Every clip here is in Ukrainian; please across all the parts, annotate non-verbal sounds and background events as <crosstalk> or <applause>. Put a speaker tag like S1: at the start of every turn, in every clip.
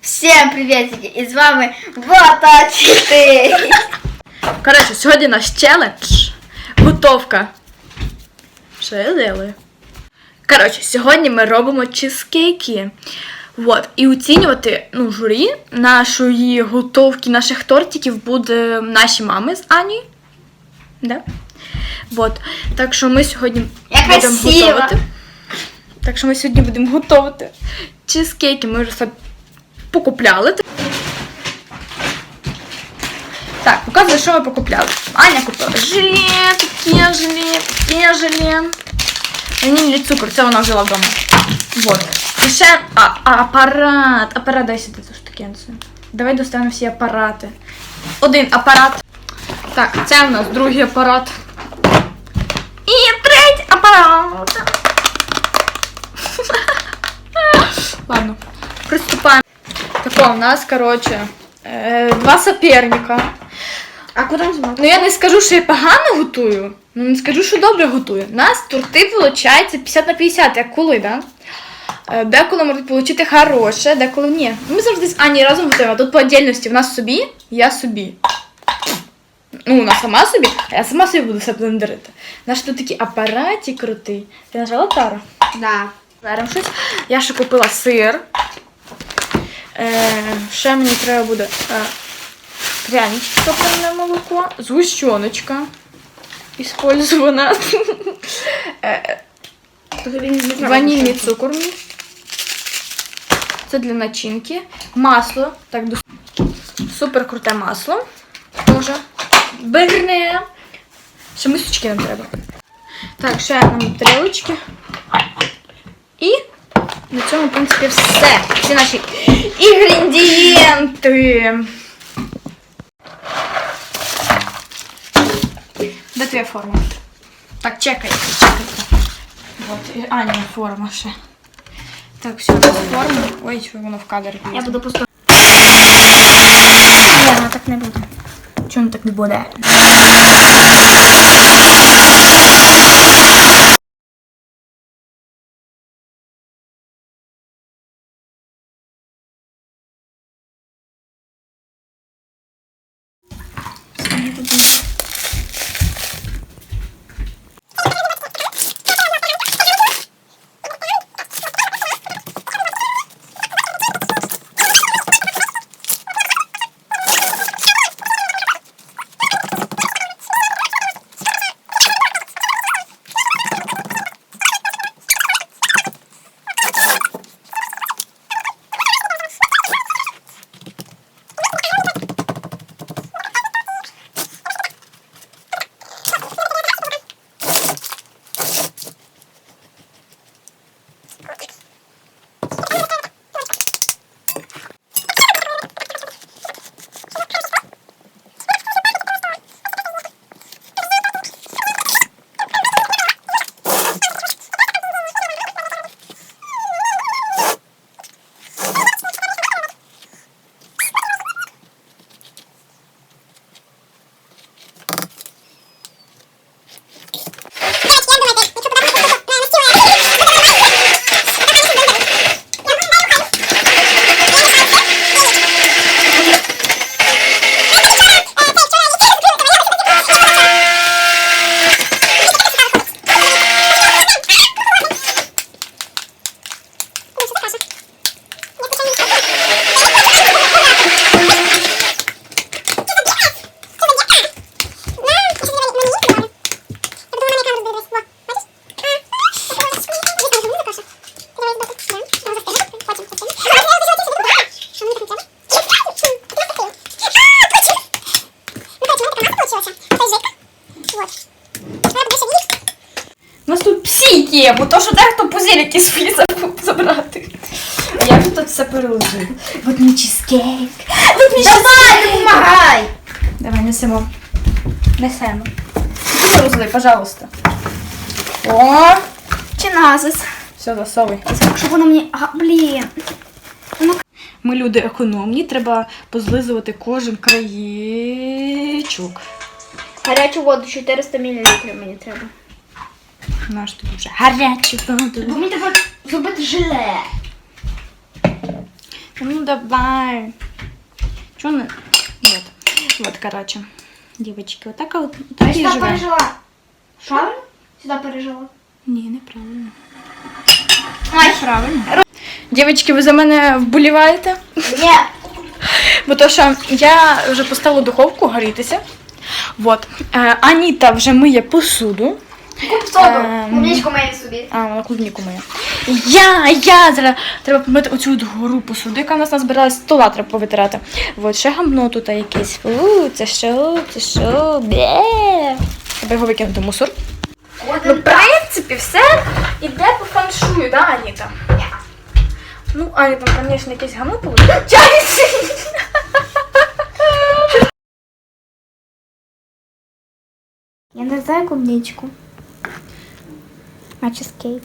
S1: Всім приветики! І з вами Бота 4.
S2: Коротше, сьогодні наш челендж. Готовка. Що я делаю? Коротше, сьогодні ми робимо чизкейки. Вот. І оцінювати ну, журі нашої готовки, наших тортиків буде наші мами з Ані. Да? Вот. Так що ми сьогодні
S1: Я
S2: будемо
S1: красива.
S2: готувати. Так що ми сьогодні будемо готувати чизкейки. Ми вже покупляли. Так, показую, що ми покупляли. Аня купила желе, таке желе, таке желе. Ванільний цукор, це вона взяла вдома. Вот. І ще а, апарат. Апарат, дай сюди цю штукенцію. Давай достанемо всі апарати. Один апарат. Так, це у нас другий апарат. Тако, у нас, коротше, е, два соперника.
S1: А куди ми?
S2: Ну я не скажу, що я погано готую, ну не скажу, що добре готую. У нас торти виходить 50 на 50, як коли, да? Е, Деколи можуть отримати хороше, деколи ні. Ми завжди з Ані разом готуємо, а тут по отдельності в нас собі, я собі. Ну, вона сама собі, а я сама собі буду все блендерити. Наш тут такий апараті крутий. Ти нажала Тара?
S1: Да.
S2: Щось. Я ще купила сир. Е, ще мені треба буде е, прянички топлене молоко, згущеночка. Іспользована. <laughs> Е, Ванільний цукор. мій. Це для начинки. Масло. Так, супер круте масло. Тоже. Берне. Ще мисочки нам треба. Так, ще нам тарілочки. І на цьому, в принципі, все. Всі наші інгредієнти. Де твоя форма? Так, чекай, чекайте. Вот, і Аня форма ще. Так, все, форма. Ой, що воно в кадр
S1: Я буду просто.
S2: Ні, вона так не буде. Чому так не буде? У є, бо то, що дехто позірки свої забув забрати. А я вже тут все переложив. Вот мій чизкейк. Вот мій
S1: Давай, допомагай!
S2: Давай, несемо. Несемо. Ти розлий, пожалуйста. О,
S1: Чи назис?
S2: все, засовуй.
S1: Щоб воно мені. А, блін.
S2: Ми люди економні, треба позлизувати кожен краєчок.
S1: Гарячу воду 400 мл мені треба.
S2: Наш тобі вже гарячий воду.
S1: Бо мені треба зробити желе.
S2: Ну давай. Чё на... Вот. Вот, короче. Девочки, вот так вот.
S1: Я
S2: Так
S1: сюди
S2: живемо.
S1: пережила. Правильно? Сюди пережила.
S2: Ні, неправильно.
S1: Ай.
S2: Правильно. Дівчатки, ви за мене вболіваєте?
S1: Ні.
S2: Бо то, що я вже поставила духовку горітися. Вот. Е, Аніта вже миє посуду.
S1: Куп соду.
S2: Ем.
S1: Клубничку мені собі.
S2: А, вона клубніку миє. Я, я зараз треба помити оцю от гору яка в нас назбиралась, стола треба повитирати. Вот, ще гамно тут якесь. У, це що, це що, бе. Треба його викинути в мусор. Ну, в принципі, все іде по фаншую, да, Аніта? Ну, Аня, там, звісно, якесь гамно получилось. <laughs>
S1: Я не знаю клубничку. А чизкейк.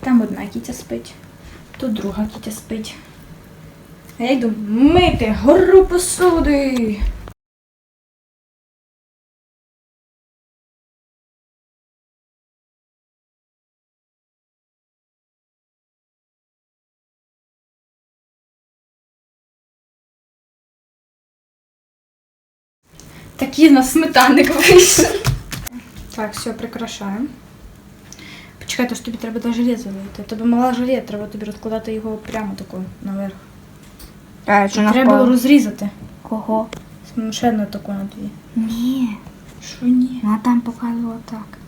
S2: Там одна кітя спить, тут друга кітя спить. А я йду мити гору посуди. Такий у нас сметанник вийшов. Так, все, прикрашаємо. Почекай, то ж тобі треба до железа вийти. Тобі мала желе, треба тобі розкладати його прямо тако наверх.
S1: А,
S2: треба було розрізати.
S1: Кого?
S2: Ще одну таку на дві.
S1: Ні.
S2: Що ні?
S1: Вона там показувала так.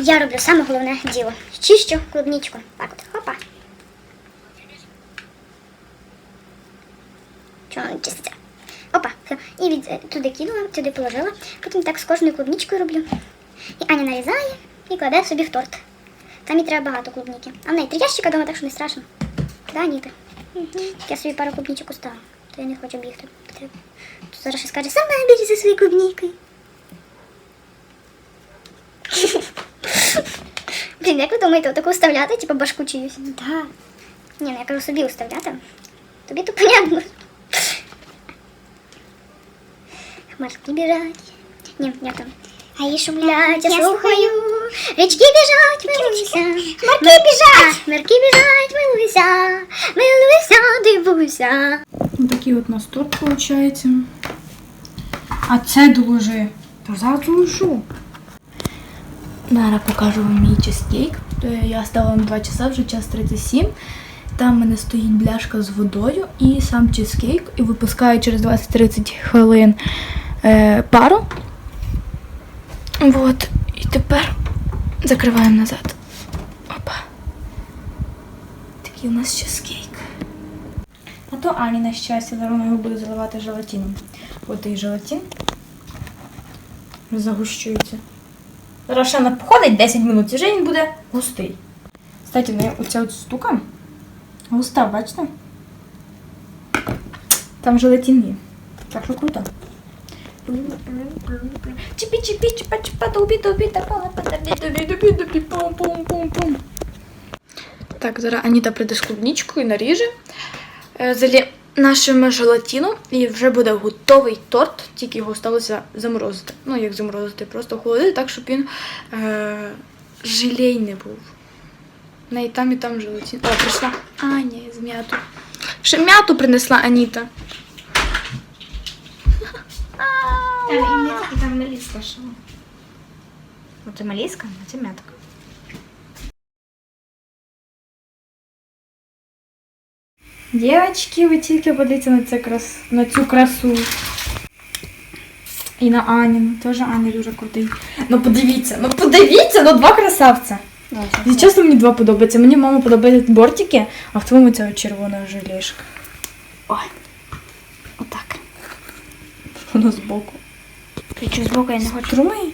S3: Я роблю саме головне діло. Чищу клубничку. Так от, хопа. Воно чиститься? Опа, все. І від, е, туди кинула, туди положила. Потім так з кожною клубничкою роблю. І Аня нарізає і кладе собі в торт. Там і треба багато клубніки. А в неї три ящика дома, так що не страшно. Да, Ніка? Я собі пару клубничок уставила, то я не хочу бігти. То зараз ще скаже, сама біжи за своєю клубнікою. Блін, як ви думаєте, отаку вставляти, типу башку чиюсь? Да. Ні, ну я кажу собі вставляти. Тобі то понятно. Хмарки біжать. Ні, я там. А її шумлять, я слухаю. Річки біжать, милуйся. Хмарки біжать. Хмарки біжать, милуйся. Милуйся, дивуйся.
S2: Ось такий от у нас торт виходить. А це доложи. Та зараз доложу. Зараз покажу вам мій чизкейк. Я ставила на 2 часа, вже час 37. Там в мене стоїть бляшка з водою і сам чизкейк. І випускаю через 20-30 хвилин е, пару. Вот. І тепер закриваємо назад. Опа. Такий у нас чизкейк. А то Ані на щастя, зараз його буде заливати желатином. От і желатин. Загущується. Зараз ще вона походить 10 минут, і вже він буде густий. Кстати, неї оця от штука густа, бачите? Там желатин є. Так що круто. Чіпі чіпі чіпа чіпа дубі дубі та пала дубі пум пум пум пум. Так, зараз Аніта прийде з клубничкою, наріже. Е, Залі нашим желатином і вже буде готовий торт, тільки його сталося заморозити. Ну, як заморозити, просто охолодити так, щоб він е, желейний був. В неї там і там желатин. О, прийшла Аня з м'яту. Ще м'яту принесла Аніта.
S1: Там і м'ятка, і там меліска ще. Оце меліска, а це м'ятка.
S2: Дівчатки, ви тільки подивіться на, це крас... на цю красу. І на Аніну. Теж Аня дуже крутий. Ну подивіться, ну подивіться, ну два красавця. І чесно, мені два подобаються. Мені мама подобається бортики, а в твоєму ця червона желешка.
S1: Ой. Отак.
S2: Воно збоку.
S1: Причому збоку я не хочу.
S2: Трумий?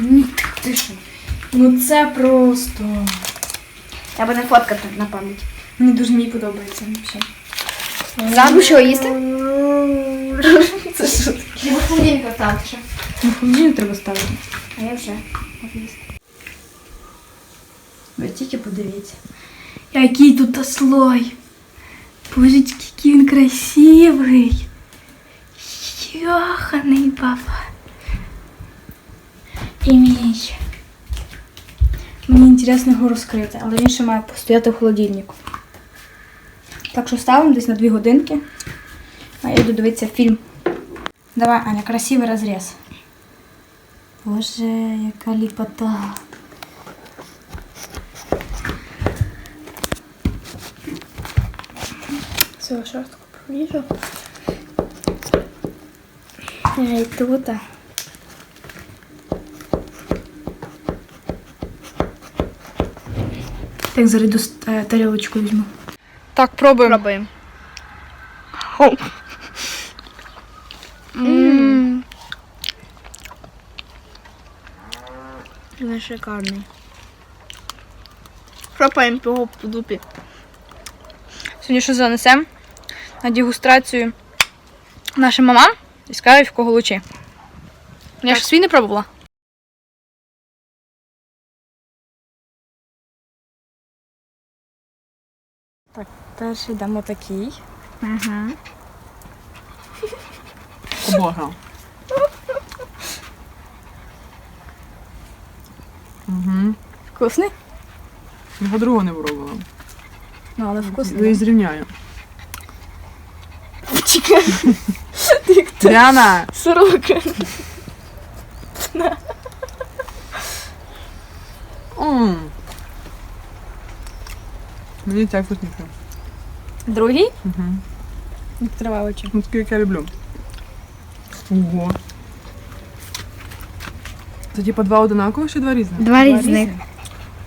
S2: Ні, ти що? Ну це просто.
S1: Я буду фоткати на пам'ять.
S2: Мені дуже мені подобається взагалі.
S1: Ззаду що їсти? <laughs>
S2: Це що таке?
S1: Я в холодильник ставити ще.
S2: Ну, холодильник треба ставити.
S1: А я вже.
S2: Ви тільки подивіться. Який тут слой. Божечки, який він красивий. Йоханий папа. І. Мені інтересно його розкрити, але він ще має постояти в холодильнику. Так що ставимо десь на 2 годинки. А я йду дивитися фільм. Давай, Аня, красивий розріз. Боже, яка ліпота. Раз таку проріжу. І тут. Так, заряду е, тарілочку візьму. Так, пробуємо.
S1: Пробуємо. Він шикарний. Пробуємо його по дупі.
S2: Сьогодні що занесемо на дегустрацію нашим мамам і скажуть, в кого лучі. Я ж свій не пробувала. Перший дамо такий.
S1: Ага.
S4: Бога. Угу.
S2: Вкусний?
S4: Його другого не пробувала.
S2: Ну, але вкусний.
S4: зрівняю. <laughs> Діана!
S2: Сорока.
S4: Мені цей вкусніше.
S2: Другий?
S4: Угу.
S2: Відкривай очі.
S4: Ну, такий, як я люблю. Ого. Це типа два одинакових чи два різних?
S1: Два різних.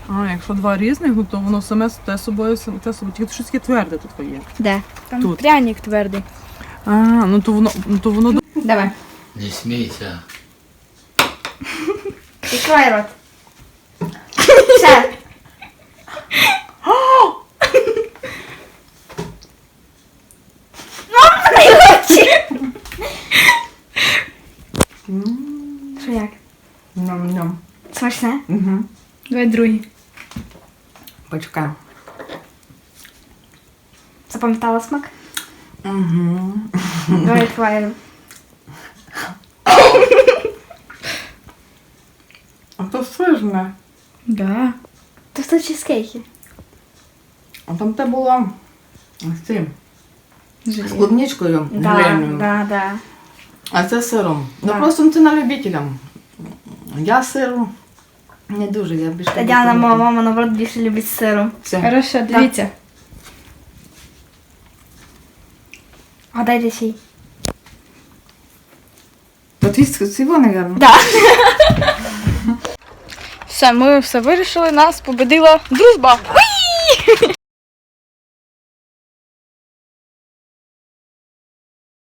S4: А, якщо два різних, ну, то воно саме те собою, саме те собою. Тільки щось таке тверде тут є.
S1: Де?
S2: Там
S4: Тут.
S2: пряник твердий.
S4: А, ну то воно, ну то воно <laughs>
S2: Давай.
S5: Не смейся.
S1: Відкривай рот. <laughs> Все. Що як?
S4: Ням-ням.
S1: Смачне?
S4: Угу.
S2: Давай другий.
S4: Почекай.
S1: Запам'ятала смак?
S4: Угу.
S1: Давай відкриваємо.
S4: А то сижне.
S2: Да.
S1: То це чизкейки.
S4: А там те було з цим. З клубничкою
S1: Да,
S4: зеленою.
S1: да, да.
S4: А це сиром.
S1: Да.
S4: Ну просто це на любителя. Я сиру не дуже, я більше.
S1: Тетяна,
S4: люблю
S1: моя мама, наоборот, більше любить з сиром.
S4: Все.
S2: Хорошо, дивіться.
S1: Гадайте сій.
S4: То твій цього, гарно.
S1: Да. <laughs>
S2: Все, ми все вирішили, нас победила дружба. Уї!